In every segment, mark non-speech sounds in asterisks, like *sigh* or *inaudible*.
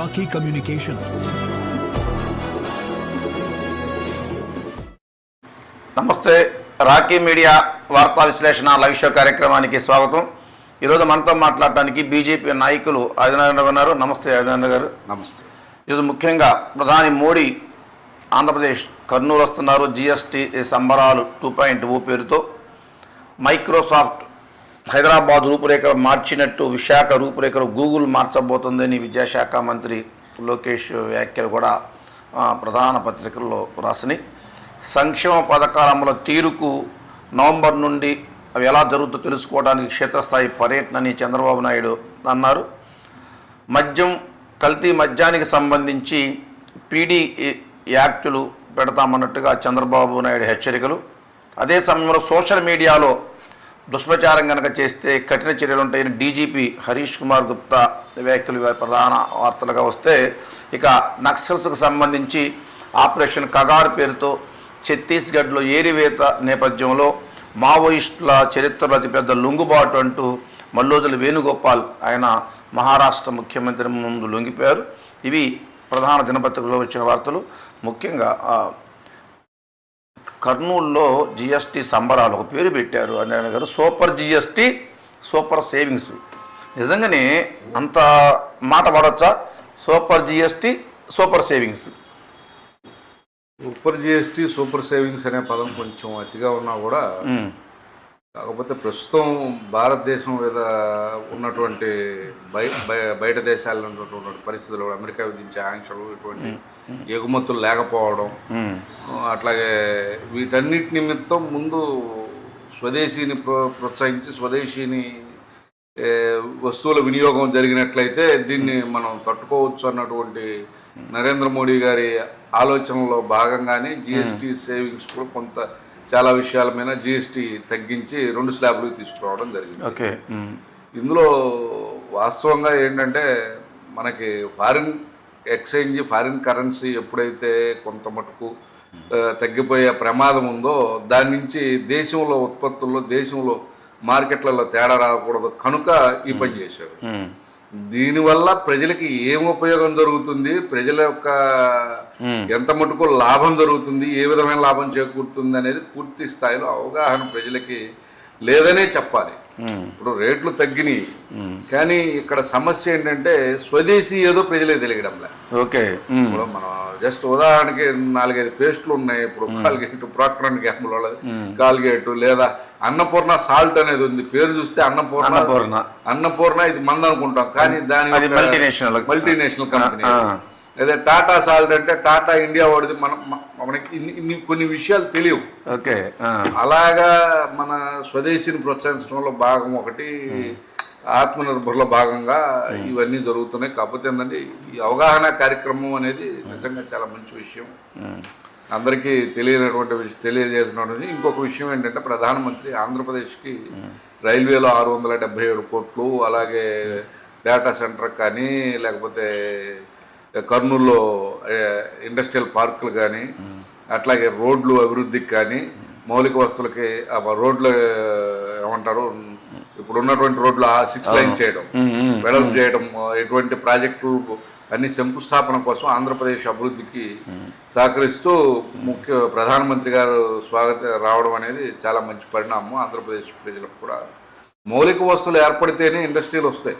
Rocky Communication. నమస్తే Rocky media వార్తా విశ్లేషణ లైవ్ షో కార్యక్రమానికి స్వాగతం. ఈరోజు మనతో మాట్లాడటానికి బీజేపీ నాయకులు ఆదినారాయణ ఉన్నారు. నమస్తే ఆదినారాయణ గారు. నమస్తే. ఈరోజు ముఖ్యంగా ప్రధాని మోడీ ఆంధ్రప్రదేశ్ కర్నూలు వస్తున్నారు. జిఎస్టీ సంబరాలు టూ పాయింట్ ఓ పేరుతో. మైక్రోసాఫ్ట్ హైదరాబాద్ రూపురేఖలు మార్చినట్టు విశాఖ రూపురేఖలు గూగుల్ మార్చబోతుందని విద్యాశాఖ మంత్రి లోకేష్ వ్యాఖ్యలు కూడా ప్రధాన పత్రికల్లో రాసినాయి. సంక్షేమ పథకాల అమలు తీరుకు నవంబర్ నుండి అవి ఎలా జరుగుతుందో తెలుసుకోవడానికి క్షేత్రస్థాయి పర్యటనని చంద్రబాబు నాయుడు అన్నారు. మద్యం కల్తీ మద్యానికి సంబంధించి పీడీ యాక్టులు పెడతామన్నట్టుగా చంద్రబాబు నాయుడు హెచ్చరికలు. అదే సమయంలో సోషల్ మీడియాలో దుష్ప్రచారం కనుక చేస్తే కఠిన చర్యలు ఉంటాయని డీజీపీ హరీష్ కుమార్ గుప్తా వ్యాఖ్యలు ప్రధాన వార్తలుగా వస్తే ఇక నక్సల్స్కు సంబంధించి ఆపరేషన్ కగార్ పేరుతో ఛత్తీస్గఢ్లో ఏరివేత నేపథ్యంలో మావోయిస్టుల చరిత్రలో అతిపెద్ద లొంగుబాటు అంటూ మల్లోజుల వేణుగోపాల్ ఆయన మహారాష్ట్ర ముఖ్యమంత్రి ముందు లొంగిపోయారు. ఇవి ప్రధాన దినపత్రికలో వచ్చిన వార్తలు. ముఖ్యంగా కర్నూలులో జిఎస్టీ సంబరాలు ఒక పేరు పెట్టారు. అంజన గారు సూపర్ జిఎస్టీ సూపర్ సేవింగ్స్. నిజంగానే అంత మాట పడవచ్చా super GST super savings. Super GST super savings అనే పదం కొంచెం అతిగా ఉన్నా కూడా కాకపోతే ప్రస్తుతం భారతదేశం మీద ఉన్నటువంటి బయ బయ- బయట దేశాల్లో ఉన్నటువంటి పరిస్థితులు అమెరికా విధించే ఆంక్షలు ఇటువంటి ఎగుమతులు లేకపోవడం అట్లాగే వీటన్నిటి నిమిత్తం ముందు స్వదేశీని ప్ర- ప్రోత్సహించి స్వదేశీని వస్తువుల వినియోగం జరిగినట్లయితే దీన్ని మనం తట్టుకోవచ్చు అన్నటువంటి నరేంద్ర మోడీ గారి ఆలోచనలో భాగంగానే జిఎస్టీ సేవింగ్స్ కూడా కొంత చాలా విషయాల మీద జిఎస్టీ తగ్గించి రెండు స్లాబ్లు తీసుకురావడం జరిగింది. ఓకే. ఇందులో వాస్తవంగా ఏంటంటే మనకి ఫారిన్ ఎక్స్చేంజ్ ఫారిన్ కరెన్సీ ఎప్పుడైతే కొంత మటుకు తగ్గిపోయే ప్రమాదం ఉందో దాని నుంచి దేశంలో ఉత్పత్తుల్లో దేశంలో మార్కెట్లలో తేడా రాకూడదు. కనుక ఈ పని చేశారు. దీనివల్ల ప్రజలకి ఏం ఉపయోగం జరుగుతుంది? ప్రజల యొక్క ఎంత మటుకు లాభం జరుగుతుంది? ఏ విధమైన లాభం చేకూరుతుంది అనేది పూర్తి స్థాయిలో అవగాహన ప్రజలకి లేదనే చెప్పాలి. ఇప్పుడు రేట్లు తగ్గినాయి. కానీ ఇక్కడ సమస్య ఏంటంటే స్వదేశీ ఏదో ప్రజలకు తెలియడం లే ఓకే. ఇప్పుడు మనం జస్ట్ ఉదాహరణకి నాలుగైదు పేస్టులు ఉన్నాయి. ఇప్పుడు కాల్గేట్ ప్రాక్టర్ వాళ్ళది. కాల్గేట్ లేదా అన్నపూర్ణ సాల్ట్ అనేది ఉంది. పేరు చూస్తే అన్నపూర్ణ. అన్నపూర్ణ. అన్నపూర్ణ ఇది మంద అనుకుంటాం కానీ దాని multinational. Multinational company. లేదా టాటా సాల్ట్ అంటే టాటా ఇండియా వాడిది మనం మనకి ఇన్ని ఇన్ని కొన్ని విషయాలు తెలియవు. ఓకే అలాగా మన స్వదేశీని ప్రోత్సహించడంలో భాగం ఒకటి ఆత్మనిర్భర్లో భాగంగా ఇవన్నీ జరుగుతున్నాయి. కాకపోతే ఏంటంటే ఈ అవగాహన కార్యక్రమం అనేది నిజంగా చాలా మంచి విషయం. అందరికీ తెలియనటువంటి విషయం తెలియజేసినటువంటి ఇంకొక విషయం ఏంటంటే ప్రధానమంత్రి ఆంధ్రప్రదేశ్కి రైల్వేలో ఆరు వందల డెబ్బై ఏడు కోట్లు అలాగే డేటా సెంటర్ కానీ లేకపోతే కర్నూలులో ఇండస్ట్రియల్ పార్కులు కానీ అట్లాగే రోడ్లు అభివృద్ధికి కానీ మౌలిక వస్తువులకి రోడ్లు ఏమంటారు ఇప్పుడు ఉన్నటువంటి రోడ్లు సిక్స్ లైన్ చేయడం వెడల్పు చేయడం ఎటువంటి ప్రాజెక్టులు అన్ని శంకుస్థాపన కోసం ఆంధ్రప్రదేశ్ అభివృద్ధికి సహకరిస్తూ ముఖ్య ప్రధానమంత్రి గారు స్వాగత రావడం అనేది చాలా మంచి పరిణామం ఆంధ్రప్రదేశ్ ప్రజలకు కూడా. మౌలిక వస్తువులు ఏర్పడితేనే ఇండస్ట్రీలు వస్తాయి.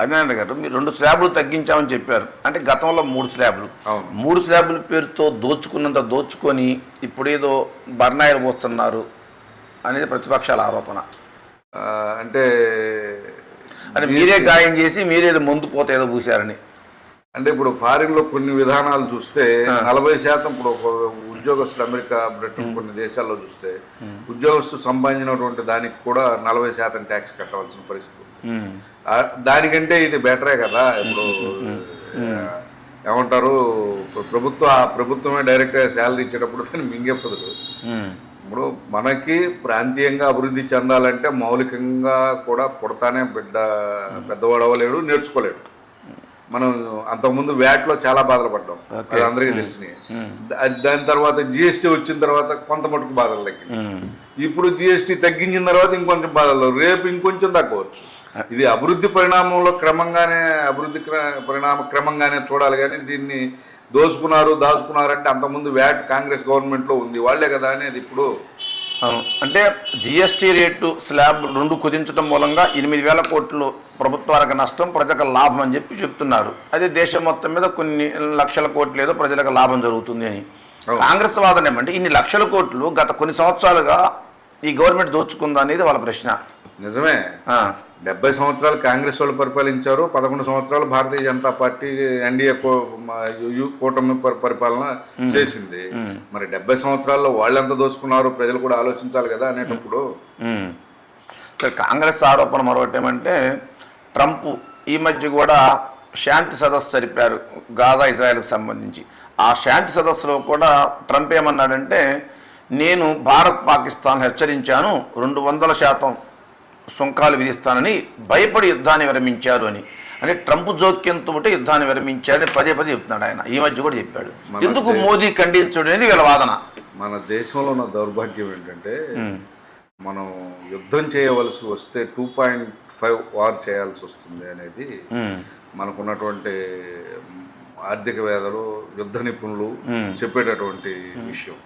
అదేనండి గారు మీరు రెండు స్లాబ్లు తగ్గించామని చెప్పారు. అంటే గతంలో మూడు స్లాబ్లు. మూడు స్లాబ్ల పేరుతో దోచుకున్నంత దోచుకొని ఇప్పుడేదో బర్నాయిలు పోస్తున్నారు అనేది ప్రతిపక్షాల ఆరోపణ. అంటే అంటే మీరే గాయం చేసి మీరేదో ముందు పోతే ఏదో పూసారని. అంటే ఇప్పుడు ఫారిన్లో కొన్ని విధానాలు చూస్తే నలభై శాతం ఇప్పుడు ఉద్యోగస్తులు అమెరికా బ్రిటన్ కొన్ని దేశాల్లో చూస్తే ఉద్యోగస్తులు సంపాదించినటువంటి దానికి కూడా నలభై శాతం ట్యాక్స్ కట్టవలసిన పరిస్థితి. దానికంటే ఇది బెటరే కదా. ఇప్పుడు ఏమంటారు ప్ర- ప్రభుత్వం ఆ ప్రభుత్వమే డైరెక్ట్గా శాలరీ ఇచ్చేటప్పుడు దాన్ని మింగేపదు ఉమ్. ఇప్పుడు మనకి ప్రాంతీయంగా అభివృద్ధి చెందాలంటే మౌలికంగా కూడా పుడతానే బిడ్డ పెద్దవాడు అవ్వలేడు నేర్చుకోలేడు. మనం అంతకుముందు వ్యాట్లో చాలా బాధలు పడ్డాం. అది అందరికీ తెలిసినాయి దాని తర్వాత జిఎస్టీ వచ్చిన తర్వాత కొంత మటుకు బాధలు తగ్గింది ఉమ్. ఇప్పుడు జిఎస్టీ తగ్గించిన తర్వాత ఇంకొంచెం బాధలు రేపు ఇంకొంచెం తగ్గవచ్చు. ఇది అభివృద్ధి పరిణామంలో క్రమంగానే అభివృద్ధి పరిణామ క్రమంగానే చూడాలి కానీ దీన్ని దోచుకున్నారు దాచుకున్నారంటే అంతకుముందు వ్యాట్ కాంగ్రెస్ గవర్నమెంట్లో ఉంది. వాళ్ళే కదా అనేది ఇప్పుడు అంటే జిఎస్టీ రేటు స్లాబ్ రెండు కుదించడం మూలంగా ఎనిమిది వేల కోట్లు ప్రభుత్వాలకు నష్టం ప్రజలకు లాభం అని చెప్పి చెప్తున్నారు. అదే దేశం మొత్తం మీద కొన్ని లక్షల కోట్లు ఏదో ప్రజలకు లాభం జరుగుతుంది అని. కాంగ్రెస్ వాదన ఏమంటే ఇన్ని లక్షల కోట్లు గత కొన్ని సంవత్సరాలుగా ఈ గవర్నమెంట్ దోచుకుందా అనేది వాళ్ళ ప్రశ్న. నిజమే. డెబ్బై సంవత్సరాలు కాంగ్రెస్ వాళ్ళు పరిపాలించారు పదకొండు సంవత్సరాలు భారతీయ జనతా పార్టీ ఎన్డీఏ కూటమి పరి- పరిపాలన చేసింది. మరి డెబ్బై సంవత్సరాల్లో వాళ్ళెంత దోచుకున్నారు? ప్రజలు కూడా ఆలోచించాలి కదా అనేటప్పుడు. సరే కాంగ్రెస్ ఆరోపణ మరొకటి ఏమంటే ట్రంప్ ఈ మధ్య కూడా శాంతి సదస్సు జరిపారు గాజా ఇజ్రాయెల్కి సంబంధించి. ఆ శాంతి సదస్సులో కూడా ట్రంప్ ఏమన్నాడంటే నేను భారత్ పాకిస్తాన్ హెచ్చరించాను రెండు వందల శాతం సుంకాలు విధిస్తానని భయపడి యుద్ధాన్ని విరమించారు అని. అంటే ట్రంప్ జోక్యంతో యుద్ధాన్ని విరమించాడని పదే పదే చెప్తున్నాడు ఆయన. ఈ మధ్య కూడా చెప్పాడు. ఎందుకు మోదీ ఖండించడం అనేది వీళ్ళ వాదన. మన దేశంలో ఉన్న దౌర్భాగ్యం ఏంటంటే మనం యుద్ధం చేయవలసి వస్తే టూ పాయింట్ ఫైవ్ వార్ చేయాల్సి వస్తుంది అనేది మనకున్నటువంటి ఆర్థిక వేదలు యుద్ధ నిపుణులు చెప్పేటటువంటి విషయం.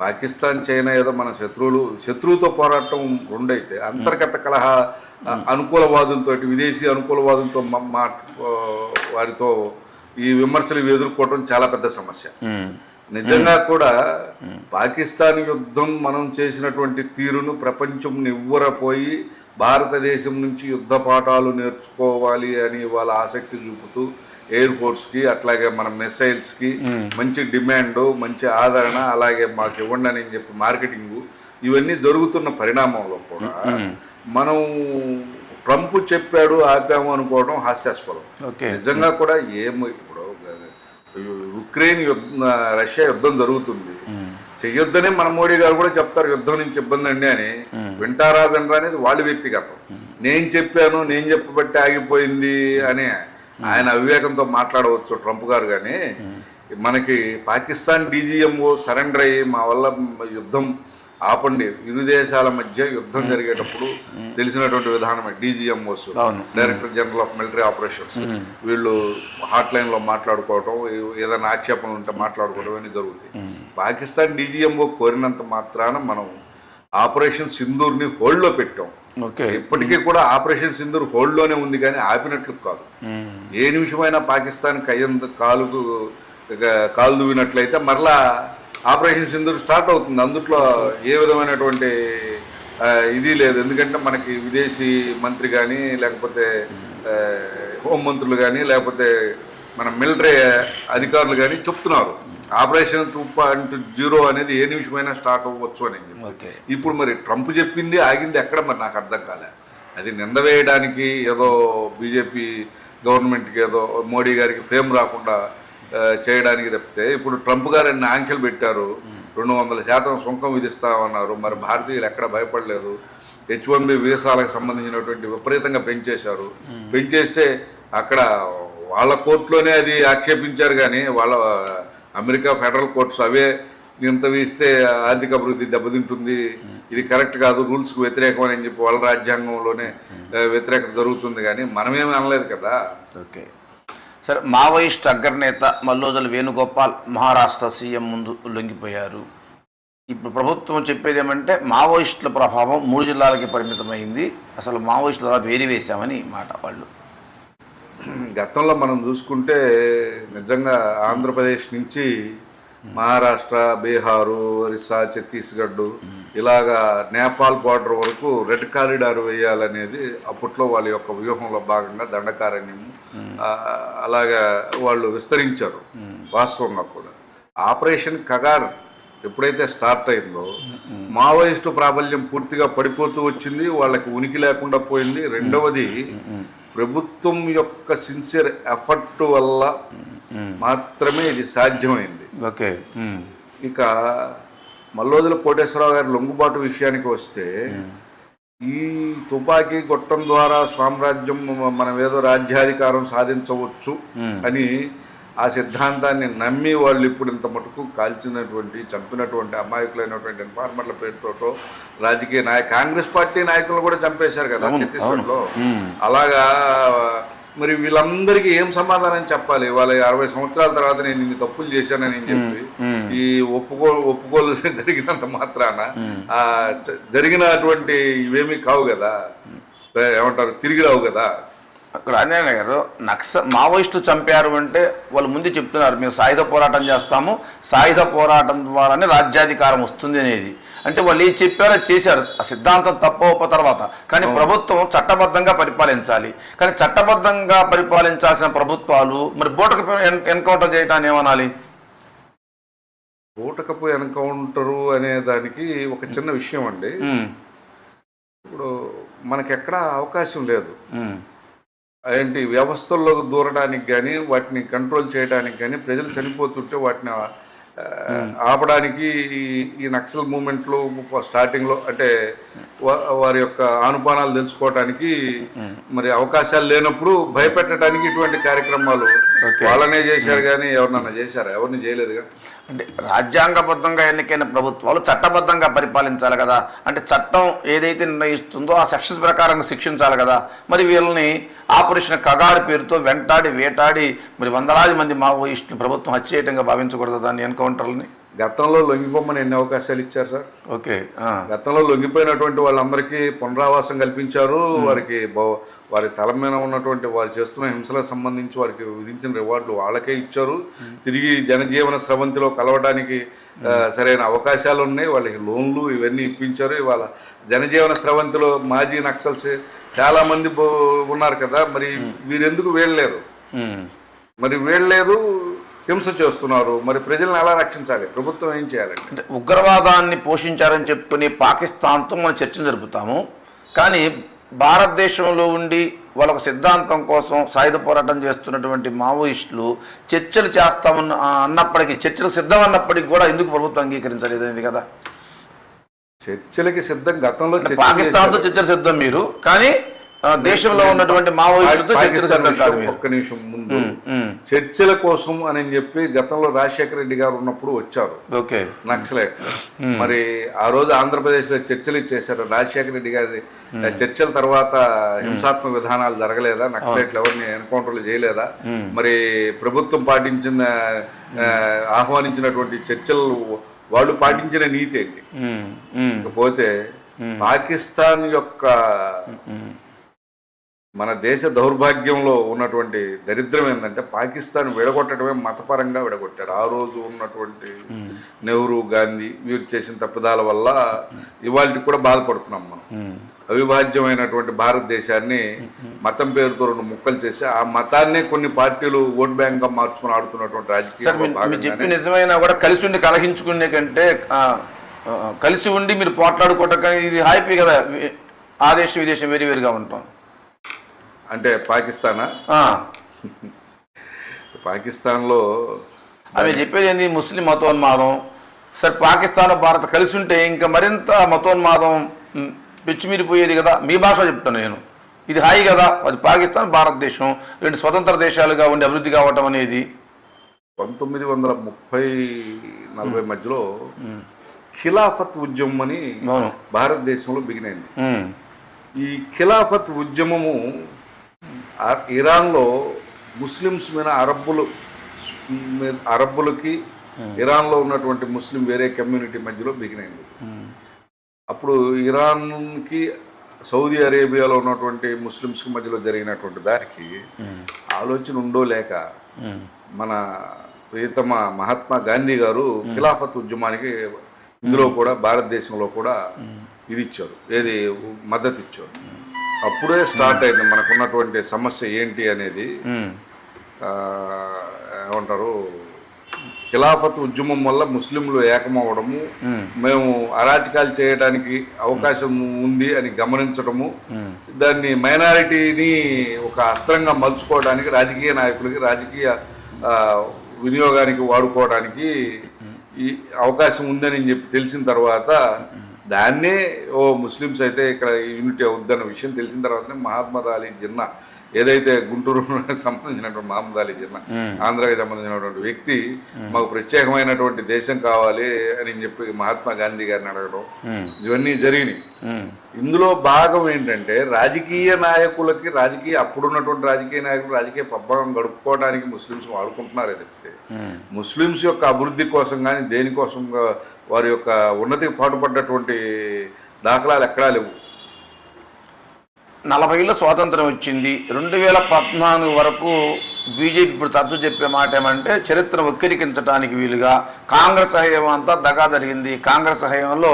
పాకిస్తాన్ చైనా ఏదో మన శత్రువులు శత్రువుతో పోరాటం రెండైతే అంతర్గత కలహ ఆ, అనుకూలవాదులతో విదేశీ అనుకూలవాదులతో మా- వారితో ఈ విమర్శలు ఎదుర్కోవడం చాలా పెద్ద సమస్య. నిజంగా కూడా పాకిస్తాన్ యుద్ధం మనం చేసినటువంటి తీరును ప్రపంచం నివ్వరపోయి భారతదేశం నుంచి యుద్ధ పాఠాలు నేర్చుకోవాలి అని వాళ్ళ ఆసక్తి చూపుతూ ఎయిర్ ఫోర్స్కి అట్లాగే మన మిసైల్స్కి మంచి డిమాండ్ మంచి ఆదరణ అలాగే మాకు ఇవ్వండి అని చెప్పి మార్కెటింగ్ ఇవన్నీ జరుగుతున్న పరిణామంలో కూడా మనం ట్రంప్ చెప్పాడు ఆపాము అనుకోవడం హాస్యాస్పదం. నిజంగా కూడా ఏం ఇప్పుడు ఉక్రెయిన్ యుద్ధ రష్యా యుద్ధం జరుగుతుంది. చెయ్యొద్దనే మన మోడీ గారు కూడా చెప్తారు యుద్ధం నుంచి ఇబ్బంది అండి అని. వింటారా వినరా అనేది వాళ్ళ వ్యక్తిగతం. నేను చెప్పాను నేను చెప్పబట్టి ఆగిపోయింది అని ఆయన అవివేకంతో మాట్లాడవచ్చు ట్రంప్ గారు కానీ మనకి పాకిస్తాన్ డీజీఎంఓ సరెండర్ అయ్యి మా వల్ల యుద్ధం ఆపండి. ఇరు దేశాల మధ్య యుద్ధం జరిగేటప్పుడు తెలిసినటువంటి విధానమే DGMOs. Director general of military operations. వీళ్ళు హాట్ లైన్లో మాట్లాడుకోవటం ఏదైనా ఆక్షేపణలు ఉంటే మాట్లాడుకోవడం అన్నీ జరుగుతాయి. పాకిస్తాన్ డీజీఎంఓ కోరినంత మాత్రాన మనం ఆపరేషన్ సింధూర్ని హోల్డ్లో పెట్టాం. ఓకే. ఇప్పటికీ కూడా ఆపరేషన్ సింధూర్ హోల్డ్లోనే ఉంది కానీ ఆపినట్లు కాదు. ఏ నిమిషమైనా పాకిస్తాన్ కయ్యంత కాలుకు కాలు దువ్వినట్లయితే మరలా ఆపరేషన్ సింధూర్ స్టార్ట్ అవుతుంది. అందుట్లో ఏ విధమైనటువంటి ఇది లేదు. ఎందుకంటే మనకి విదేశీ మంత్రి కానీ లేకపోతే హోంమంత్రులు కానీ లేకపోతే మన మిలిటరీ అధికారులు కానీ చెప్తున్నారు. ఆపరేషన్ టూ పాయింట్ జీరో అనేది ఏ నిమిషమైనా స్టార్ట్ అవ్వచ్చు అని చెప్పి. ఇప్పుడు మరి ట్రంప్ చెప్పింది ఆగింది ఎక్కడ మరి నాకు అర్థం కాలే. అది నింద వేయడానికి ఏదో బీజేపీ గవర్నమెంట్కి ఏదో మోడీ గారికి ఫేమ్ రాకుండా చేయడానికి తప్పితే ఇప్పుడు ట్రంప్ గారు అన్ని ఆంక్షలు పెట్టారు రెండు వందల శాతం సుంకం విధిస్తామన్నారు మరి భారతీయులు ఎక్కడ భయపడలేదు హెచ్ వన్ బి వీసాలకు సంబంధించినటువంటి విపరీతంగా పెంచేశారు. పెంచేస్తే అక్కడ వాళ్ళ కోర్టులోనే అది ఆక్షేపించారు కానీ వాళ్ళ అమెరికా ఫెడరల్ కోర్ట్స్ అవే ఇంత ఇస్తే ఆర్థిక అభివృద్ధి దెబ్బతింటుంది. ఇది కరెక్ట్ కాదు రూల్స్కి వ్యతిరేకం అని చెప్పి వాళ్ళ రాజ్యాంగంలోనే వ్యతిరేకత జరుగుతుంది కానీ మనమేమీ అనలేదు కదా. ఓకే. సరే మావోయిస్ట్ అగ్రనేత మల్లోజల వేణుగోపాల్ మహారాష్ట్ర సీఎం ముందు లొంగిపోయారు. ఇప్పుడు ప్రభుత్వం చెప్పేది ఏమంటే మావోయిస్టుల ప్రభావం మూడు జిల్లాలకి పరిమితమైంది. అసలు మావోయిస్టులు అలా వేరి వేశామని మాట వాళ్ళు. గతంలో మనం చూసుకుంటే నిజంగా ఆంధ్రప్రదేశ్ నుంచి మహారాష్ట్ర బీహారు ఒరిస్సా ఛత్తీస్గఢ్ ఇలాగా నేపాల్ బార్డర్ వరకు రెడ్ కారిడార్ వేయాలనేది అప్పట్లో వాళ్ళ యొక్క వ్యూహంలో భాగంగా దండకారణ్యం అలాగా వాళ్ళు విస్తరించారు వాస్తవంగా కూడా. ఆపరేషన్ కగార్ ఎప్పుడైతే స్టార్ట్ అయిందో మావోయిస్టు ప్రాబల్యం పూర్తిగా పడిపోతూ వచ్చింది వాళ్ళకి ఉనికి లేకుండా పోయింది. రెండవది ప్రభుత్వం యొక్క సిన్సియర్ ఎఫర్ట్ వల్ల మాత్రమే ఇది సాధ్యమైంది. ఓకే. ఇక మల్లోదుల కోటేశ్వరరావు గారి లొంగుబాటు విషయానికి వస్తే ఈ తుపాకీ గొట్టం ద్వారా సామ్రాజ్యం మనం ఏదో రాజ్యాధికారం సాధించవచ్చు అని ఆ సిద్ధాంతాన్ని నమ్మి వాళ్ళు ఇప్పుడు ఇంత మటుకు కాల్చినటువంటి చంపినటువంటి అమాయకులైనటువంటి ఇన్ఫార్మర్ల పేరుతోటో రాజకీయ నాయక కాంగ్రెస్ పార్టీ నాయకులు కూడా చంపేశారు కదా ఛత్తీస్గఢ్లో. అలాగా మరి వీళ్ళందరికీ ఏం సమాధానం చెప్పాలి? వాళ్ళ అరవై సంవత్సరాల తర్వాత నేను ఇన్ని తప్పులు చేశానని చెప్పి ఈ ఒప్పుకో ఒప్పుకోలు *laughs* జరిగినంత మాత్రాన జరిగినటువంటి ఇవేమీ కావు కదా? ఏమంటారు? తిరిగి రావు కదా? అక్కడ అన్యాయ గారు నక్స మావోయిస్టులు చంపారు అంటే వాళ్ళు ముందు చెప్తున్నారు మేము సాయుధ పోరాటం చేస్తాము. సాయుధ పోరాటం ద్వారానే రాజ్యాధికారం వస్తుంది అనేది. అంటే వాళ్ళు ఏం చెప్పారో చేశారు. ఆ సిద్ధాంతం తప్ప ఒప్ప తర్వాత. కానీ ప్రభుత్వం చట్టబద్ధంగా పరిపాలించాలి. కానీ చట్టబద్ధంగా పరిపాలించాల్సిన ప్రభుత్వాలు మరి బోటకు ఎన్కౌంటర్ చేయటాన్ని ఏమనాలి? బూటకపు ఎన్కౌంటరు అనే దానికి ఒక చిన్న విషయం అండి. ఇప్పుడు మనకెక్కడా అవకాశం లేదు. ఏంటి వ్యవస్థల్లోకి దూరడానికి కానీ వాటిని కంట్రోల్ చేయడానికి కానీ ప్రజలు చనిపోతుంటే వాటిని ఆపడానికి ఈ- నక్సల్ మూమెంట్లో స్టార్టింగ్లో అంటే వారి యొక్క ఆనుపానాలు తెలుసుకోవడానికి మరి అవకాశాలు లేనప్పుడు భయపెట్టడానికి ఇటువంటి కార్యక్రమాలు. వాళ్ళనే చేశారు కానీ ఎవరినన్నా చేశారా? ఎవరిని చేయలేదుగా? అంటే రాజ్యాంగబద్ధంగా ఎన్నికైన ప్రభుత్వాలు చట్టబద్ధంగా పరిపాలించాలి కదా. అంటే చట్టం ఏదైతే నిర్ణయిస్తుందో ఆ సెక్షన్స్ ప్రకారంగా శిక్షించాలి కదా. మరి వీళ్ళని ఆపరేషన్ కగారు పేరుతో వెంటాడి వేటాడి మరి వందలాది మంది మావోయిస్టులు ప్రభుత్వం హత్య చేయటంగా భావించకూడదు దాన్ని ఎన్కౌంటర్లని? గతంలో లొంగిపోమ్మని ఎన్ని అవకాశాలు ఇచ్చారు సార్? ఓకే గతంలో లొంగిపోయినటువంటి వాళ్ళందరికీ పునరావాసం కల్పించారు. వారికి వారి తల మీద ఉన్నటువంటి వారు చేస్తున్న హింసలకు సంబంధించి వారికి విధించిన రివార్డులు వాళ్ళకే ఇచ్చారు. తిరిగి జనజీవన స్రవంతిలో కలవడానికి సరైన అవకాశాలు ఉన్నాయి. వాళ్ళకి లోన్లు ఇవన్నీ ఇప్పించారు. ఇవాళ జనజీవన స్రవంతిలో మాజీ నక్సల్స్ చాలా మంది బో- ఉన్నారు కదా. మరి వీరెందుకు ఉమ్. మరి వీళ్ళలేదు హింస చేస్తున్నారు. మరి ప్రజలను ఎలా రక్షించాలి? ప్రభుత్వం ఏం చేయాలండి? అంటే ఉగ్రవాదాన్ని పోషించారని చెప్పుకుని పాకిస్తాన్తో మనం చర్చలు జరుపుతాము. కానీ భారతదేశంలో ఉండి వాళ్ళ సిద్ధాంతం కోసం సాయుధ పోరాటం చేస్తున్నటువంటి మావోయిస్టులు చర్చలు చేస్తామన్న అన్నప్పటికీ చర్చలకు సిద్ధం అన్నప్పటికీ కూడా ఎందుకు ప్రభుత్వం అంగీకరించలేదు? అనేది కదా? చర్చలకి సిద్ధం గతంలో చర్చలు పాకిస్తాన్తో. చర్చలు సిద్ధం మీరు. కానీ దేశంలో ఉన్నటువంటి మావోయిస్టులతో చర్చలు కాదు ఒక్క నిమిషం ముందు చర్చల కోసం అని చెప్పి గతంలో రాజశేఖర రెడ్డి గారు ఉన్నప్పుడు వచ్చారు. ఓకే. నక్సలైట్ మరి ఆ రోజు ఆంధ్రప్రదేశ్లో చర్చలు చేశారు. రాజశేఖర రెడ్డి గారి చర్చల తర్వాత హింసాత్మక విధానాలు జరగలేదా? నక్సలైట్లు ఎవరిని ఎన్కౌంటర్లు చేయలేదా? మరి ప్రభుత్వం పాటించిన ఆహ్వానించినటువంటి చర్చలు వాళ్ళు పాటించిన నీతి ఏంటి? ఇకపోతే పాకిస్తాన్ యొక్క మన దేశ దౌర్భాగ్యంలో ఉన్నటువంటి దరిద్రం ఏంటంటే పాకిస్తాన్ విడగొట్టడమే మతపరంగా విడగొట్టారు ఆ రోజు ఉన్నటువంటి నెహ్రూ గాంధీ వీరు చేసిన తప్పిదాల వల్ల ఇవాళకి కూడా బాధపడుతున్నాం మనం. అవిభాజ్యమైనటువంటి భారతదేశాన్ని మతం పేరుతో రెండు ముక్కలు చేసి ఆ మతాన్నే కొన్ని పార్టీలు ఓట్ బ్యాంక్గా మార్చుకుని ఆడుతున్నటువంటి రాజకీయ చెప్పి నిజమైనా కూడా కలిసి ఉండి కలహించుకునే కంటే కలిసి ఉండి మీరు పోట్లాడుకోవటం కానీ ఇది హ్యాపీ కదా. ఆ దేశం ఈ దేశం వేరు వేరుగా ఉంటాం. అంటే పాకిస్తానా? పాకిస్తాన్లో అవి చెప్పేది ఏంది? ముస్లిం మతోన్మాదం. సరే పాకిస్తాన్ భారత్ కలిసి ఉంటే ఇంకా మరింత మతోన్మాదం పెచ్చిమీరిపోయేది కదా? మీ భాష చెప్తాను నేను. ఇది హాయి కదా? అది పాకిస్తాన్ భారతదేశం. రెండు స్వతంత్ర దేశాలుగా ఉండి అభివృద్ధి కావటం అనేది. పంతొమ్మిది వందల ముప్పై నలభై మధ్యలో ఖిలాఫత్ ఉద్యమం అని. భారతదేశంలో బిగినైంది. ఈ ఖిలాఫత్ ఉద్యమము ఇరాన్లో ముస్లిమ్స్ మీద అరబ్బులు అరబ్బులకి ఇరాన్లో ఉన్నటువంటి ముస్లిం వేరే కమ్యూనిటీ మధ్యలో బిగినైంది. అప్పుడు ఇరాన్కి సౌదీ అరేబియాలో ఉన్నటువంటి ముస్లిమ్స్కి మధ్యలో జరిగినటువంటి దానికి ఆలోచన ఉండో లేక మన ప్రియతమ మహాత్మా గాంధీ గారు ఖిలాఫత్ ఉద్యమానికి ఇందులో కూడా భారతదేశంలో కూడా ఇది ఇచ్చారు ఏది మద్దతు ఇచ్చారు. అప్పుడే స్టార్ట్ అయింది. మనకున్నటువంటి సమస్య ఏంటి అనేది ఏమంటారు ఖిలాఫత్ ఉద్యమం వల్ల ముస్లింలు ఏకమవడము మేము. అరాచకాలు చేయడానికి అవకాశం ఉంది అని గమనించడము దాన్ని మైనారిటీని ఒక అస్త్రంగా మలుచుకోవడానికి రాజకీయ నాయకులకి రాజకీయ వినియోగానికి వాడుకోవడానికి ఈ అవకాశం ఉందని చెప్పి తెలిసిన తర్వాత దాన్నే ఓ ముస్లిమ్స్ అయితే ఇక్కడ యూనిటీ అవుద్దన్న విషయం తెలిసిన తర్వాతనే మహాత్మా అలీ జిన్నా ఏదైతే గుంటూరు *laughs* సంబంధించినటువంటి మహమ్మద్ అలీ జిన్నా ఆంధ్రాకి సంబంధించినటువంటి వ్యక్తి మాకు ప్రత్యేకమైనటువంటి దేశం కావాలి అని చెప్పి మహాత్మా గాంధీ గారిని అడగడం ఇవన్నీ జరిగినాయి. ఇందులో భాగం ఏంటంటే రాజకీయ నాయకులకి రాజకీయ అప్పుడున్నటువంటి రాజకీయ నాయకులు రాజకీయ పబ్బం గడుపుకోవడానికి ముస్లిమ్స్ వాడుకుంటున్నారే తప్పితే ముస్లిమ్స్ యొక్క అభివృద్ధి కోసం కానీ దేనికోసం వారి యొక్క ఉన్నతికి పాటుపడ్డటువంటి దాఖలాలు ఎక్కడా లేవు. నలభై ఏళ్ళ స్వాతంత్రం వచ్చింది. రెండు వేల పద్నాలుగు వరకు బీజేపీ ఇప్పుడు తరచూ చెప్పే మాట ఏమంటే చరిత్ర వక్రీకరించడానికి వీలుగా కాంగ్రెస్ హయం అంతా దగా జరిగింది. కాంగ్రెస్ హయాంలో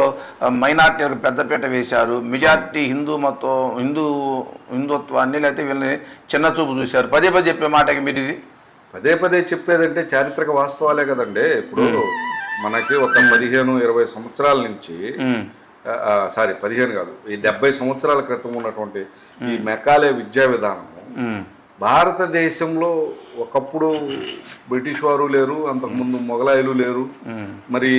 మైనార్టీలకు పెద్దపీట వేశారు. మెజార్టీ హిందూ మతం హిందూ హిందుత్వాన్ని లేకపోతే వీళ్ళని చిన్న చూపు చూశారు. పదే పదే చెప్పే మాటకి మీరు ఇది పదే పదే చెప్పేదంటే చారిత్రక వాస్తవాలే కదండి. ఇప్పుడు మనకి ఒక పదిహేను ఇరవై సంవత్సరాల నుంచి సారీ పదిహేను కాదు ఈ డెబ్బై సంవత్సరాల క్రితం ఉన్నటువంటి ఈ మెకాలే విద్యా విధానం భారతదేశంలో ఒకప్పుడు బ్రిటిష్ వారు లేరు అంతకుముందు మొఘలాయులు లేరు మరి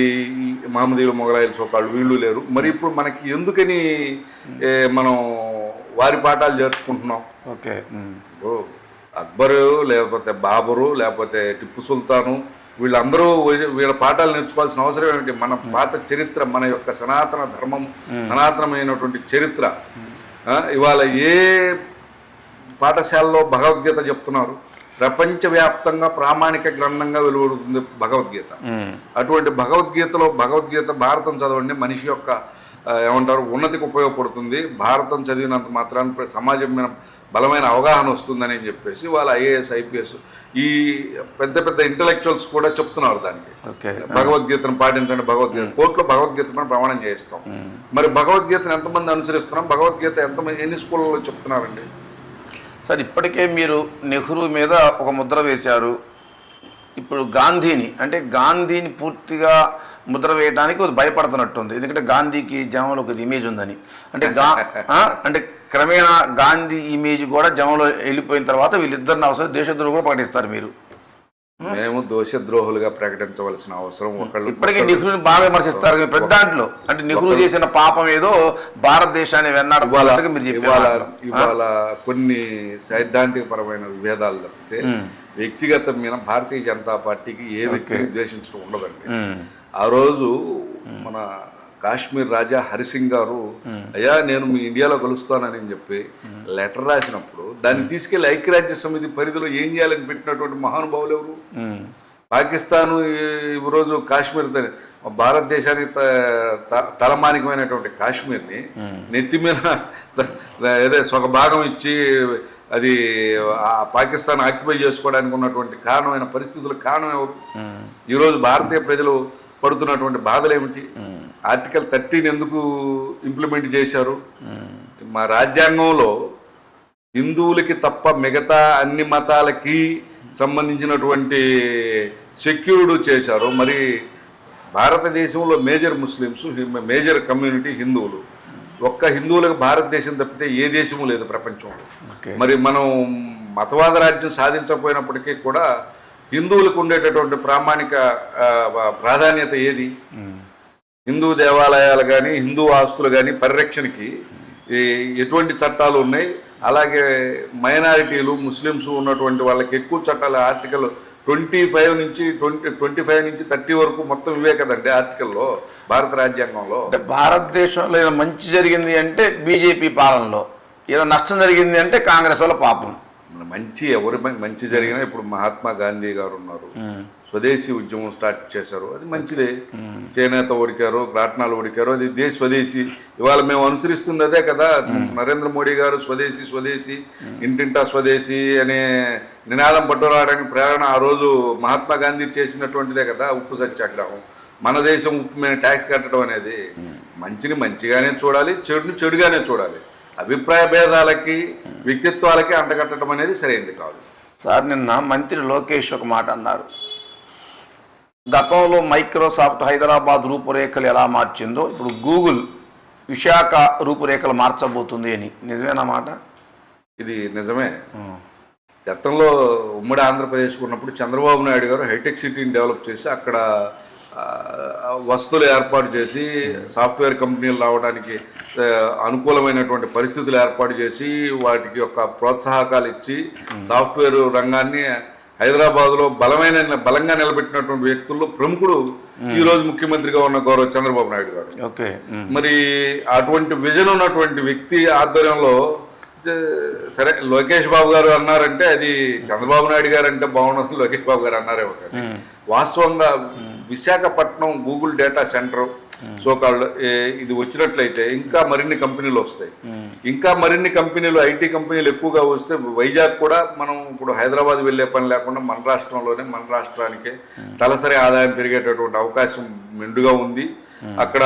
మహమ్మదీయులు మొఘలాయులు సోకాళ్ళు వీళ్ళు లేరు. మరి ఇప్పుడు మనకి ఎందుకని ఏ, మనం వారి పాఠాలు చేర్చుకుంటున్నాం? ఓకే. అక్బరు లేకపోతే బాబరు లేకపోతే టిప్పు సుల్తాను వీళ్ళందరూ వీళ్ళ పాఠాలు నేర్చుకోవాల్సిన అవసరం ఏమిటి? మన పాత చరిత్ర మన యొక్క సనాతన ధర్మం సనాతనమైనటువంటి చరిత్ర. ఇవాళ ఏ పాఠశాలలో భగవద్గీత చెప్తున్నారు? ప్రపంచవ్యాప్తంగా ప్రామాణిక గ్రంథంగా వెలువడుతుంది భగవద్గీత. అటువంటి భగవద్గీతలో భగవద్గీత భారతం చదవండి. మనిషి యొక్క ఏమంటారు ఉన్నతికి ఉపయోగపడుతుంది. భారతం చదివినంత మాత్రాన్ని సమాజం మీద బలమైన అవగాహన వస్తుందని చెప్పేసి వాళ్ళ ఐఏఎస్ ఐపీఎస్ ఈ పెద్ద పెద్ద ఇంటలెక్చువల్స్ కూడా చెప్తున్నారు దానికి. ఓకే. భగవద్గీతను పాటించండి భగవద్గీత కోర్టులో భగవద్గీత మనం ప్రమాణం చేయిస్తాం. మరి భగవద్గీతను ఎంతమంది అనుసరిస్తున్నాం? భగవద్గీత ఎంతమంది ఎన్ని స్కూళ్ళలో చెప్తున్నారండి? సార్ ఇప్పటికే మీరు నెహ్రూ మీద ఒక ముద్ర వేశారు. ఇప్పుడు గాంధీని అంటే గాంధీని పూర్తిగా ముద్ర వేయడానికి భయపడుతున్నట్టుంది. ఎందుకంటే గాంధీకి జనంలో ఒక ఇమేజ్ ఉందని. అంటే గా? *laughs* అంటే క్రమేణా గాంధీ ఇమేజ్ కూడా జనంలో వెళ్ళిపోయిన తర్వాత వీళ్ళిద్దరిని అవసరం దేశద్రోహులు కూడా ప్రకటిస్తారు మీరు. మేము దోషద్రోహులుగా ప్రకటించవలసిన అవసరం ఒకళ్ళు ఇప్పటికే నెహ్రూని బాగా విమర్శిస్తారు. ప్రతి దాంట్లో. అంటే నెహ్రూ చేసిన పాపం ఏదో భారతదేశాన్ని వెన్నాడు మీరు ఇవాళ ఇవాళ కొన్ని సైద్ధాంతిక పరమైన విభేదాలు తప్పితే వ్యక్తిగతం మీద భారతీయ జనతా పార్టీకి ఏ వ్యక్తిని ద్వేషించడం ఉండదండి. ఆ రోజు మన కాశ్మీర్ రాజా హరిసింగ్ గారు అయ్యా నేను మీ ఇండియాలో కలుస్తానని చెప్పి లెటర్ రాసినప్పుడు దాన్ని తీసుకెళ్ళి ఐక్యరాజ్య సమితి పరిధిలో ఏం చేయాలని పెట్టినటువంటి మహానుభావులు ఎవరు? పాకిస్తాను ఈ- ఈ రోజు కాశ్మీర్ భారతదేశానికి తలమానికమైనటువంటి కాశ్మీర్ని నెత్తి మీద ఏదో ఒక భాగం ఇచ్చి అది పాకిస్తాన్ ఆక్యుపై చేసుకోవడానికి ఉన్నటువంటి కారణమైన పరిస్థితులకు కారణం ఎవరు? ఈరోజు భారతీయ ప్రజలు పడుతున్నటువంటి బాధలు ఏమిటి? ఆర్టికల్ థర్టీన్ ఎందుకు ఇంప్లిమెంట్ చేశారు? మా రాజ్యాంగంలో హిందువులకి తప్ప మిగతా అన్ని మతాలకి సంబంధించినటువంటి సెక్యూర్డ్ చేశారు. మరి భారతదేశంలో మేజర్ ముస్లిమ్స్ మేజర్ కమ్యూనిటీ హిందువులు. ఒక్క హిందువులకు భారతదేశం తప్పితే ఏ దేశము లేదు ప్రపంచంలో. మరి మనం మతవాద రాజ్యం సాధించకపోయినప్పటికీ కూడా హిందువులకు ఉండేటటువంటి ప్రామాణిక ప్రాధాన్యత ఏది? హిందూ దేవాలయాలు కానీ హిందూ ఆస్తులు కానీ పరిరక్షణకి ఈ ఎటువంటి చట్టాలు ఉన్నాయి? అలాగే మైనారిటీలు ముస్లిమ్స్ ఉన్నటువంటి వాళ్ళకి ఎక్కువ చట్టాలు ఆర్టికల్ ట్వంటీ ఫైవ్ నుంచి ట్వంటీ ట్వంటీ ఫైవ్ నుంచి థర్టీ వరకు మొత్తం ఇవే కదండి ఆర్టికల్లో భారత రాజ్యాంగంలో. అంటే భారతదేశంలో ఏదో మంచి జరిగింది అంటే బీజేపీ పాలనలో ఏదో నష్టం జరిగింది అంటే కాంగ్రెస్ వల్ల పాపం. మంచి ఎవరి మంచి జరిగినా ఇప్పుడు మహాత్మా గాంధీ గారు ఉన్నారు. స్వదేశీ ఉద్యమం స్టార్ట్ చేశారు. అది మంచిదే. చేనేత ఓడికారు రాట్నాలు ఓడికారు అది దేశ స్వదేశీ. ఇవాళ మేము అనుసరిస్తుంది అదే కదా. నరేంద్ర మోడీ గారు స్వదేశీ స్వదేశీ ఇంటింటా స్వదేశీ అనే నినాదం పట్టురావడానికి ప్రేరణ ఆ రోజు మహాత్మా గాంధీ చేసినటువంటిదే కదా ఉప్పు సత్యాగ్రహం. మన దేశం ఉప్పు మీద ట్యాక్స్ కట్టడం అనేది. మంచిని మంచిగానే చూడాలి చెడుని చెడుగానే చూడాలి. అభిప్రాయ భేదాలకి వ్యక్తిత్వాలకి అంటగట్టడం అనేది సరైనది కాదు. సార్ నిన్న మంత్రి లోకేష్ ఒక మాట అన్నారు. గతంలో మైక్రోసాఫ్ట్ హైదరాబాద్ రూపురేఖలు ఎలా మార్చిందో ఇప్పుడు గూగుల్ విశాఖ రూపురేఖలు మార్చబోతుంది అని. నిజమేనా మాట? ఇది నిజమే. గతంలో ఉమ్మడి ఆంధ్రప్రదేశ్ ఉన్నప్పుడు చంద్రబాబు నాయుడు గారు హైటెక్ సిటీని డెవలప్ చేసి అక్కడ వసతులు ఏర్పాటు చేసి సాఫ్ట్వేర్ కంపెనీలు రావడానికి అనుకూలమైనటువంటి పరిస్థితులు ఏర్పాటు చేసి వాటికి యొక్క ప్రోత్సాహకాలు ఇచ్చి సాఫ్ట్వేర్ రంగాన్ని హైదరాబాద్లో బలమైన బలంగా నిలబెట్టినటువంటి వ్యక్తుల్లో ప్రముఖుడు ఈ రోజు ముఖ్యమంత్రిగా ఉన్న గౌరవ చంద్రబాబు నాయుడు గారు. ఓకే. మరి అటువంటి విజన్ ఉన్నటువంటి వ్యక్తి ఆధ్వర్యంలో సరే లోకేష్ బాబు గారు అన్నారంటే అది చంద్రబాబు నాయుడు గారు అంటే బాగుండదు లోకేష్ బాబు గారు అన్నారేమో కానీ వాస్తవంగా విశాఖపట్నం గూగుల్ డేటా సెంటర్ సోకాళ్ళు ఇది వచ్చినట్లయితే ఇంకా మరిన్ని కంపెనీలు వస్తాయి. ఇంకా మరిన్ని కంపెనీలు ఐటీ కంపెనీలు ఎక్కువగా వస్తే వైజాగ్ కూడా మనం ఇప్పుడు హైదరాబాద్ వెళ్ళే పని లేకుండా మన రాష్ట్రంలోనే మన రాష్ట్రానికే తలసరి ఆదాయం పెరిగేటటువంటి అవకాశం మెండుగా ఉంది. అక్కడ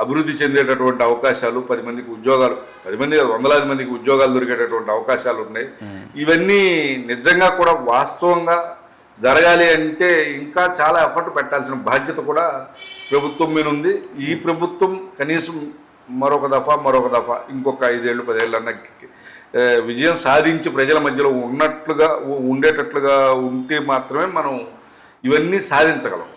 అభివృద్ధి చెందేటటువంటి అవకాశాలు పది మందికి ఉద్యోగాలు పది మంది వందలాది మందికి ఉద్యోగాలు దొరికేటటువంటి అవకాశాలు ఉన్నాయి. ఇవన్నీ నిజంగా కూడా వాస్తవంగా జరగాలి అంటే ఇంకా చాలా ఎఫర్ట్ పెట్టాల్సిన బాధ్యత కూడా ప్రభుత్వం మీద ఉంది. ఈ ప్రభుత్వం కనీసం మరొక దఫా మరొక దఫా ఇంకొక ఐదేళ్ళు పదేళ్ళన్న విజయం సాధించి ప్రజల మధ్యలో ఉన్నట్లుగా ఉండేటట్లుగా ఉంటే మాత్రమే మనం ఇవన్నీ సాధించగలం.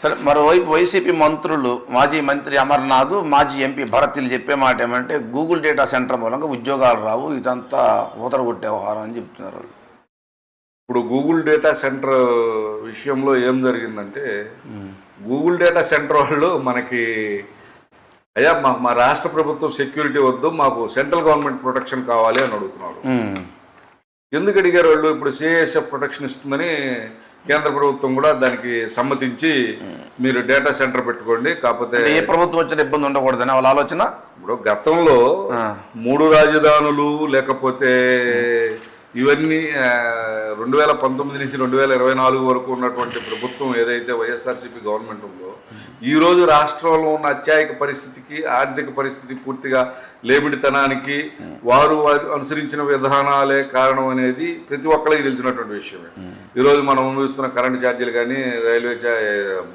సరే మరోవైపు వైసీపీ మంత్రులు మాజీ మంత్రి అమర్నాథ్ మాజీ ఎంపీ భరత్లు చెప్పే మాట ఏమంటే గూగుల్ డేటా సెంటర్ మూలంగా ఉద్యోగాలు రావు ఇదంతా ఊతరగొట్టే వ్యవహారం అని చెప్తున్నారు వాళ్ళు. ఇప్పుడు గూగుల్ డేటా సెంటర్ విషయంలో ఏం జరిగిందంటే గూగుల్ డేటా సెంటర్ వాళ్ళు మనకి అయ్యా మా మా రాష్ట్ర ప్రభుత్వం సెక్యూరిటీ వద్దు మాకు సెంట్రల్ గవర్నమెంట్ ప్రొటెక్షన్ కావాలి అని అడుగుతున్నారు. ఎందుకు అడిగారు వాళ్ళు? ఇప్పుడు సిఐఎస్ఎఫ్ ప్రొటెక్షన్ ఇస్తుందని కేంద్ర ప్రభుత్వం కూడా దానికి సమ్మతించి మీరు డేటా సెంటర్ పెట్టుకోండి కాకపోతే ఏ ప్రభుత్వం వచ్చిన ఇబ్బంది ఉండకూడదని వాళ్ళ ఆలోచన? ఇప్పుడు గతంలో. మూడు రాజధానులు లేకపోతే ఇవన్నీ రెండు వేల పంతొమ్మిది నుంచి రెండు వేల ఇరవై నాలుగు వరకు ఉన్నటువంటి ప్రభుత్వం ఏదైతే వైఎస్ఆర్సీపీ గవర్నమెంట్ ఉందో ఈ రోజు రాష్ట్రంలో ఉన్న అత్యాయక పరిస్థితికి ఆర్థిక పరిస్థితి పూర్తిగా లేమిడితనానికి వారు వారు అనుసరించిన విధానాలే కారణం అనేది ప్రతి ఒక్కరికి తెలిసినటువంటి విషయమే. ఈరోజు మనం అనుభవిస్తున్న కరెంటు ఛార్జీలు కానీ రైల్వే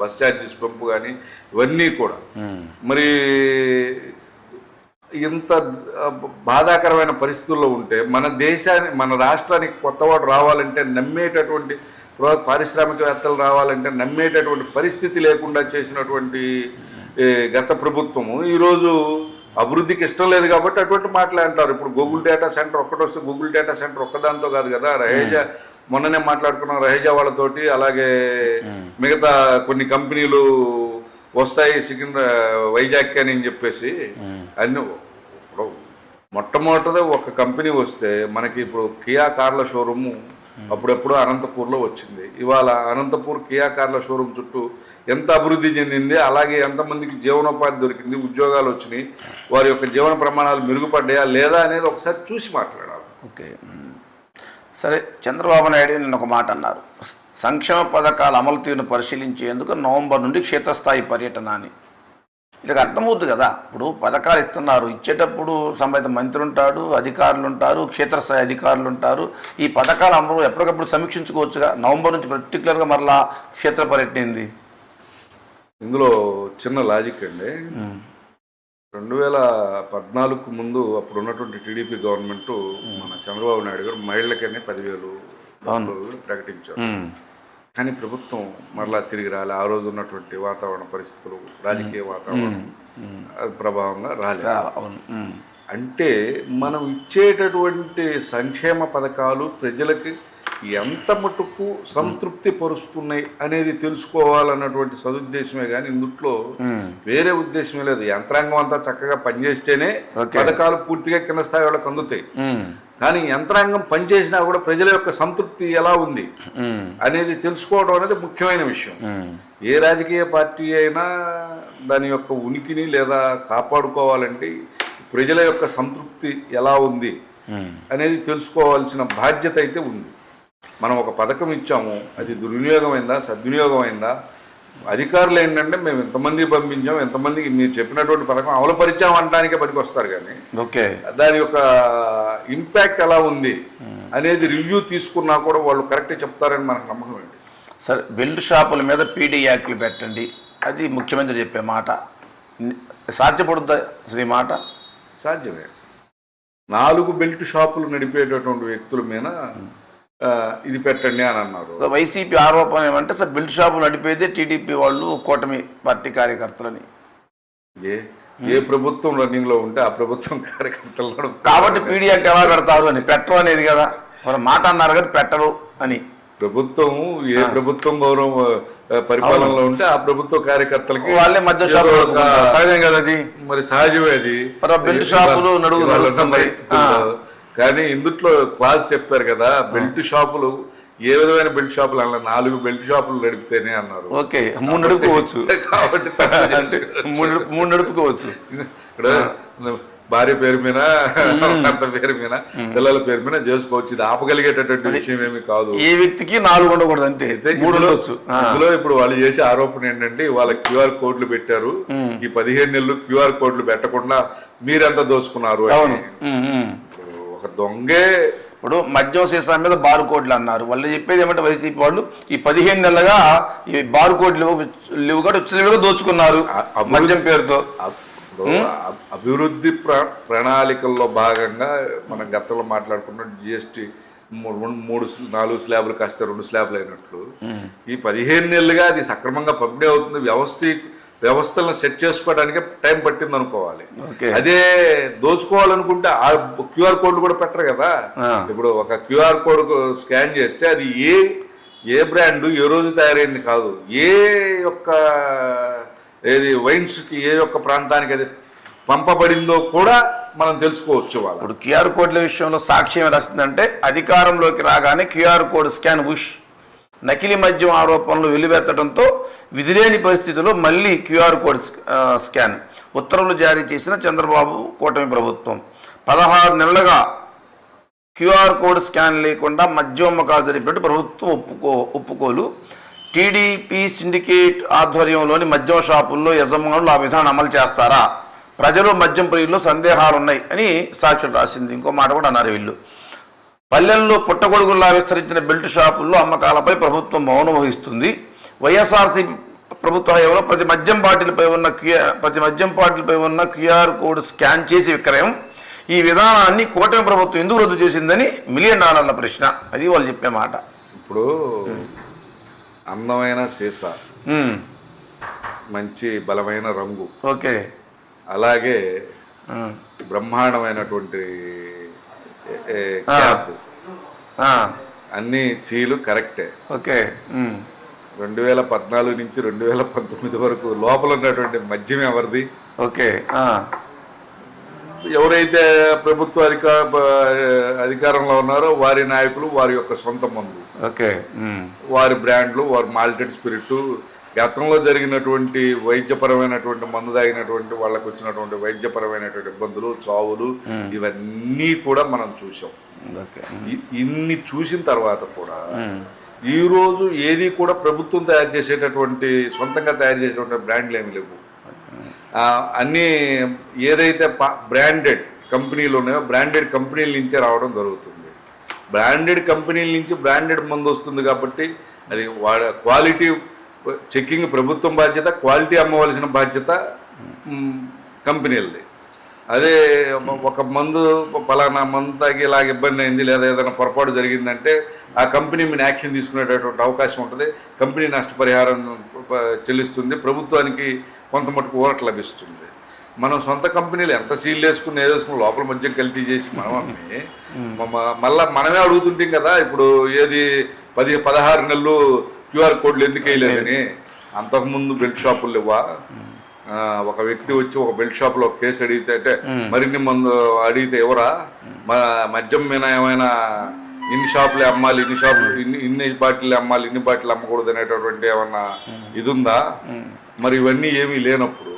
బస్ ఛార్జెస్ పెంపు కానీ ఇవన్నీ కూడా. మరి ఇంత బాధాకరమైన పరిస్థితుల్లో ఉంటే మన దేశాన్ని మన రాష్ట్రానికి కొత్తవాడు రావాలంటే నమ్మేటటువంటి ప్ర- పారిశ్రామికవేత్తలు రావాలంటే నమ్మేటటువంటి పరిస్థితి లేకుండా చేసినటువంటి గత ప్రభుత్వము ఈరోజు అభివృద్ధికి ఇష్టం లేదు కాబట్టి అటువంటి మాటలే అంటారు. ఇప్పుడు గూగుల్ డేటా సెంటర్ ఒక్కటి వస్తే గూగుల్ డేటా సెంటర్ ఒక్కదాంతో కాదు కదా. రహేజా మొన్ననే మాట్లాడుకున్నాం రహేజా వాళ్ళతోటి అలాగే మిగతా కొన్ని కంపెనీలు వస్తాయి సికింద్ర వైజాగ్ అని చెప్పేసి అన్ని ఇప్పుడు మొట్టమొదటిది ఒక కంపెనీ వస్తే మనకి ఇప్పుడు కియా కార్ల షోరూము అప్పుడెప్పుడు అనంతపూర్లో వచ్చింది. ఇవాళ అనంతపూర్ కియా కార్ల షోరూమ్ చుట్టూ ఎంత అభివృద్ధి చెందింది అలాగే ఎంతమందికి జీవనోపాధి దొరికింది ఉద్యోగాలు వచ్చినాయి వారి యొక్క జీవన ప్రమాణాలు మెరుగుపడ్డాయా లేదా అనేది ఒకసారి చూసి మాట్లాడాలి. ఓకే. సరే చంద్రబాబు నాయుడు నిన్న ఒక మాట అన్నారు. సంక్షేమ పథకాల అమలు తీరును పరిశీలించేందుకు నవంబర్ నుండి క్షేత్రస్థాయి పర్యటన అని ఇక అర్థమవుతుంది కదా. ఇప్పుడు పథకాలు ఇస్తున్నారు. ఇచ్చేటప్పుడు సంబంధిత మంత్రి ఉంటాడు అధికారులు ఉంటారు క్షేత్రస్థాయి అధికారులు ఉంటారు ఈ పథకాల అమలు ఎప్పటికప్పుడు సమీక్షించుకోవచ్చుగా. నవంబర్ నుంచి పర్టికులర్గా మరలా క్షేత్ర పర్యటన ఇందులో చిన్న లాజిక్ అండి. రెండు వేల పద్నాలుగుకు ముందు అప్పుడు ఉన్నటువంటి టీడీపీ గవర్నమెంట్ మన చంద్రబాబు నాయుడు గారు మహిళలకనే పదివేలు ప్రకటించారు. కానీ ప్రభుత్వం మరలా తిరిగి రాలే. ఆ రోజు ఉన్నటువంటి వాతావరణ పరిస్థితులు రాజకీయ వాతావరణం ప్రభావంగా రాలేదు. అంటే మనం ఇచ్చేటటువంటి సంక్షేమ పథకాలు ప్రజలకి ఎంత మటుకు సంతృప్తి పరుస్తున్నాయి అనేది తెలుసుకోవాలన్నటువంటి సదుద్దేశమే కానీ ఇందుట్లో వేరే ఉద్దేశమే లేదు. యంత్రాంగం అంతా చక్కగా పనిచేస్తేనే. పథకాలు పూర్తిగా కింద స్థాయి వాళ్ళకి అందుతాయి. కానీ యంత్రాంగం పనిచేసినా కూడా ప్రజల యొక్క సంతృప్తి ఎలా ఉంది. అనేది తెలుసుకోవడం అనేది ముఖ్యమైన విషయం. ఏ రాజకీయ పార్టీ అయినా దాని యొక్క ఉనికిని లేదా కాపాడుకోవాలంటే ప్రజల యొక్క సంతృప్తి ఎలా ఉంది. అనేది తెలుసుకోవాల్సిన బాధ్యత అయితే ఉంది మనం ఒక పథకం ఇచ్చాము అది దుర్వినియోగమైందా సద్వినియోగమైందా అధికారులు ఏంటంటే మేము ఎంతమంది పంపించాం ఎంతమందికి మీరు చెప్పినటువంటి పథకం అమలుపరిచాం అనడానికే పనికి వస్తారు కానీ ఓకే. దాని యొక్క ఇంపాక్ట్ ఎలా ఉంది అనేది రివ్యూ తీసుకున్నా కూడా వాళ్ళు కరెక్ట్ చెప్తారని మనకు నమ్మకం ఏంటి సరే బెల్ట్ షాపుల మీద పీడీ యాక్ట్లు పెట్టండి. అది ముఖ్యమంత్రి చెప్పే మాట. సాధ్యపడుద్దా శ్రీ మాట? సాధ్యమే. నాలుగు బెల్ట్ షాపులు నడిపేటటువంటి వ్యక్తుల మీద ఆ, ఇది పెట్టండి అని అన్నారు. వైసీపీ ఆరోపణ ఏమంటే సార్ బెల్ట్ షాపు నడిపేదే టీడీపీ వాళ్ళు కూటమి పార్టీ కార్యకర్తలని. ఏ ఏ ప్రభుత్వం రన్నింగ్లో ఉంటే ఆ ప్రభుత్వం కార్యకర్తలు కాబట్టి పీడీ అంటే ఎలా పెడతారు అని పెట్టరు అనేది కదా. మరి మాట అన్నారు కానీ పెట్టరు అని. ప్రభుత్వం ఏ ప్రభుత్వం గౌరవం పరిపాలనలో ఉంటే ఆ ప్రభుత్వ కార్యకర్తలకి వాళ్ళే మధ్య షాపులు. సహజం కదా అది. మరి సహజమే అది. బెల్ట్ షాపులు నడువు కానీ ఇందుట్లో క్లాస్ చెప్పారు కదా బెల్ట్ షాపులు ఏ విధమైన బెల్ట్ షాపులు అలా నాలుగు బెల్ట్ షాపులు నడిపితేనే అన్నారు. ఓకే మూడు నడుపుకోవచ్చు. *laughs* కాబట్టి మూడు నడుపు- మూడు నడుపుకోవచ్చు. ఇక్కడ భార్య పేరు మీద భర్త పేరు మీద పిల్లల పేరు మీద చేసుకోవచ్చు. ఇది ఆపగలిగేటటువంటి విషయం ఏమి కాదు. ఏ వ్యక్తికి నాలుగు ఉండకూడదు అంతే. అయితే మూడు ఆ. ఇందులో ఇప్పుడు వాళ్ళు చేసే ఆరోపణ ఏంటంటే వాళ్ళ క్యూఆర్ కోడ్లు పెట్టారు. ఈ పదిహేను నెలలు క్యూఆర్ కోడ్లు పెట్టకుండా మీరెంత దోసుకున్నారు ఒక దొంగే. ఇప్పుడు మద్యం సీసా మీద బార్ కోడ్లు అన్నారు. వాళ్ళు చెప్పేది ఏమంటే వైసీపీ వాళ్ళు ఈ పదిహేను నెలలుగా ఈ బార్ కోడ్లు లేవు కూడా దోచుకున్నారు మద్యం పేరుతో. అభివృద్ధి ప్ర- ప్రణాళికల్లో భాగంగా మనం గతంలో మాట్లాడుకున్న జిఎస్టి మూడు నాలుగు స్లాబ్లు కాస్త రెండు స్లాబ్లు అయినట్లు ఈ పదిహేను నెలలుగా అది సక్రమంగా పంపిణీ అవుతుంది. వ్యవస్థ వ్యవస్థలను సెట్ చేసుకోవడానికి టైం పట్టింది అనుకోవాలి. అదే దోచుకోవాలనుకుంటే ఆ క్యూఆర్ కోడ్లు కూడా పెట్టరు కదా. ఇప్పుడు ఒక క్యూఆర్ కోడ్ స్కాన్ చేస్తే అది ఏ ఏ బ్రాండ్ ఏ రోజు తయారైంది కాదు. ఏ యొక్క ఏది వైన్స్కి ఏ యొక్క ప్రాంతానికి అది పంపబడిందో కూడా మనం తెలుసుకోవచ్చు వాళ్ళ ఇప్పుడు క్యూఆర్ కోడ్ల విషయంలో సాక్ష్యం ఏం రాస్తుందంటే అధికారంలోకి రాగానే క్యూఆర్ కోడ్ స్కాన్ ఉష్ నకిలీ మద్యం ఆరోపణలు వెలువెత్తడంతో విధిలేని పరిస్థితిలో మళ్ళీ క్యూఆర్ కోడ్ స్కాన్. ఉత్తర్వులు జారీ చేసిన చంద్రబాబు కూటమి ప్రభుత్వం. పదహారు నెలలుగా క్యూఆర్ కోడ్ స్కాన్ లేకుండా మద్యోమ్మకాలు జరిపినట్టు ప్రభుత్వం ఒప్పుకో ఒప్పుకోలు. టీడీపీ సిండికేట్ ఆధ్వర్యంలోని మద్యం షాపుల్లో యజమానులు ఆ విధానం అమలు చేస్తారా? ప్రజలు మద్యం ప్రియుల్లో సందేహాలున్నాయి అని సాక్షులు రాసింది. ఇంకో మాట కూడా అన్నారు వీళ్ళు. పల్లెల్లో పుట్టగొడుగుల్లా విస్తరించిన బెల్ట్ షాపుల్లో అమ్మకాలపై ప్రభుత్వం మౌనం వహిస్తుంది. వైఎస్ఆర్సీపీ ప్రభుత్వ హయాంలో ప్రతి మద్యం బాటిల్పై ఉన్న క్యూఆర్ ప్రతి మద్యం బాటిల్పై ఉన్న క్యూఆర్ కోడ్ స్కాన్ చేసి విక్రయం. ఈ విధానాన్ని కూటమి ప్రభుత్వం ఎందుకు రద్దు చేసిందని మిలియన్ డాలర్ల ప్రశ్న. అది వాళ్ళు చెప్పే మాట. ఇప్పుడు అందమైన సీసా. మంచి బలమైన రంగు. ఓకే. అలాగే బ్రహ్మాండమైనటువంటి. క్యాప్ అన్ని సీలు కరెక్టే. ఓకే. రెండు వేల పద్నాలుగు నుంచి రెండు వేల పంతొమ్మిది వరకు లోపల ఉన్నటువంటి మద్యం ఎవరిది? ఓకే. ఎవరైతే ప్రభుత్వ అధికార అధికారంలో ఉన్నారో వారి నాయకులు వారి యొక్క సొంత మందు. ఓకే. వారి బ్రాండ్లు వారి మాల్టెడ్ స్పిరిట్ గతంలో జరిగినటువంటి వైద్యపరమైనటువంటి మందు తాగినటువంటి వాళ్ళకు వచ్చినటువంటి వైద్యపరమైనటువంటి ఇబ్బందులు చావులు ఇవన్నీ కూడా మనం చూసాం ఇన్ని చూసిన తర్వాత కూడా ఈ రోజు ఏది కూడా ప్రభుత్వం తయారు చేసేటటువంటి సొంతంగా తయారు చేసేటువంటి బ్రాండ్లు ఏమి లేవు. అన్నీ ఏదైతే బ్రాండెడ్ కంపెనీలు ఉన్నాయో బ్రాండెడ్ కంపెనీల నుంచే రావడం జరుగుతుంది. బ్రాండెడ్ కంపెనీల నుంచి బ్రాండెడ్ మందు వస్తుంది కాబట్టి అది వాడ క్వాలిటీ చెక్కింగ్ ప్రభుత్వం బాధ్యత క్వాలిటీ అమ్మవలసిన బాధ్యత కంపెనీలది. అదే ఒక మందు పలానా మందు తాగి ఇలాగ ఇబ్బంది అయింది లేదా ఏదైనా పొరపాటు జరిగిందంటే ఆ కంపెనీ మీద యాక్షన్ తీసుకునేటటువంటి అవకాశం ఉంటుంది. కంపెనీ నష్టపరిహారం చెల్లిస్తుంది. ప్రభుత్వానికి కొంత మటుకు ఊరట లభిస్తుంది. మనం సొంత కంపెనీలు ఎంత సీల్ వేసుకుని ఏదేసుకుని లోపల మధ్య కల్తీ చేసి మనం అమ్మి మళ్ళా మనమే అడుగుతుంటాం కదా ఇప్పుడు ఏది పది పదహారు నెలలు క్యూఆర్ కోడ్లు ఎందుకు వేయలేదని. అంతకుముందు బెల్ట్ షాపులు లేవా? ఆ, ఒక వ్యక్తి వచ్చి ఒక బెల్ట్ షాప్లో కేసు అడిగితే అంటే మరిన్ని మందు అడిగితే ఎవరా? మద్యం మీద ఏమైనా ఇన్ని షాపులే అమ్మాలి ఇన్ని షాపులు ఇన్ని ఇన్ని బాటిల్ అమ్మాలి ఇన్ని బాటిల్ అమ్మకూడదు అనేటటువంటి ఏమన్నా ఇది ఉందా మరి ఇవన్నీ ఏమీ లేనప్పుడు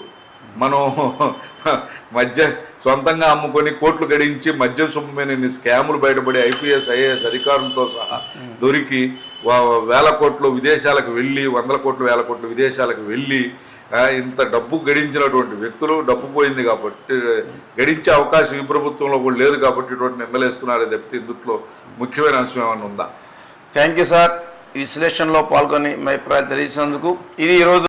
మనం మద్య సొంతంగా అమ్ముకొని కోట్లు గడించి మద్యం సొమ్ము మీద స్కాములు బయటపడి ఐపీఎస్ ఐఏఎస్ అధికారులతో సహా దొరికి వేల కోట్లు విదేశాలకు వెళ్ళి వందల కోట్లు వేల కోట్లు విదేశాలకు వెళ్ళి ఇంత డబ్బు గడించినటువంటి వ్యక్తులు డబ్బు పోయింది కాబట్టి గడించే అవకాశం ఈ ప్రభుత్వంలో కూడా లేదు కాబట్టి ఇటువంటి నిందలేస్తున్నారే తప్పితే ఇందుట్లో ముఖ్యమైన అంశం ఏమైనా ఉందా? థ్యాంక్ యూ సార్ ఈ విశ్లేషణలో పాల్గొని మీ అభిప్రాయాలు తెలియజేసినందుకు. ఇది ఈరోజు